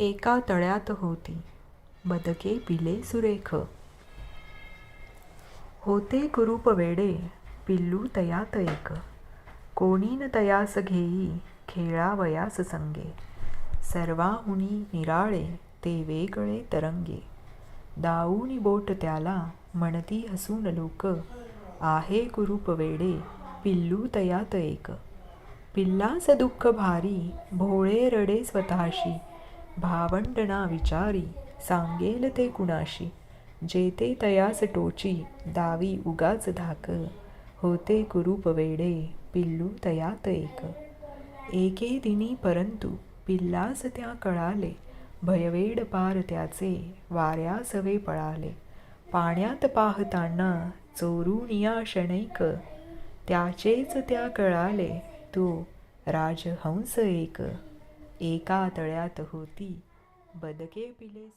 एका तळ्यात होती. बदके पिले सुरेख. होते कुरूप वेडे पिल्लू तयात एक कोणी न तयास घेई खेळावयास संगे. सर्वाहुनी निराळे ते वेगळे तरंगे. दाऊनी बोट त्याला म्हणती हसून लोक. आहे कुरूप वेडे पिल्लू तयात एक पिल्लास दुःख भारी भोळे रडे स्वतःशी. भावंडणा विचारी सांगेल ते कुणाशी? जेते तयास टोची दावी उगाच धाक. होते कुरूप वेडे पिल्लू तयात एक. एके दिनी परंतु पिल्लास त्या कळाले. भयवेड पार त्याचे वाऱ्यासवे पळाले. पाण्यात पाहताना चोरुनिया क्षणैक त्याचेच त्या कळाले तो राजहंस एक. एका तळ्यात होती. बदके पिले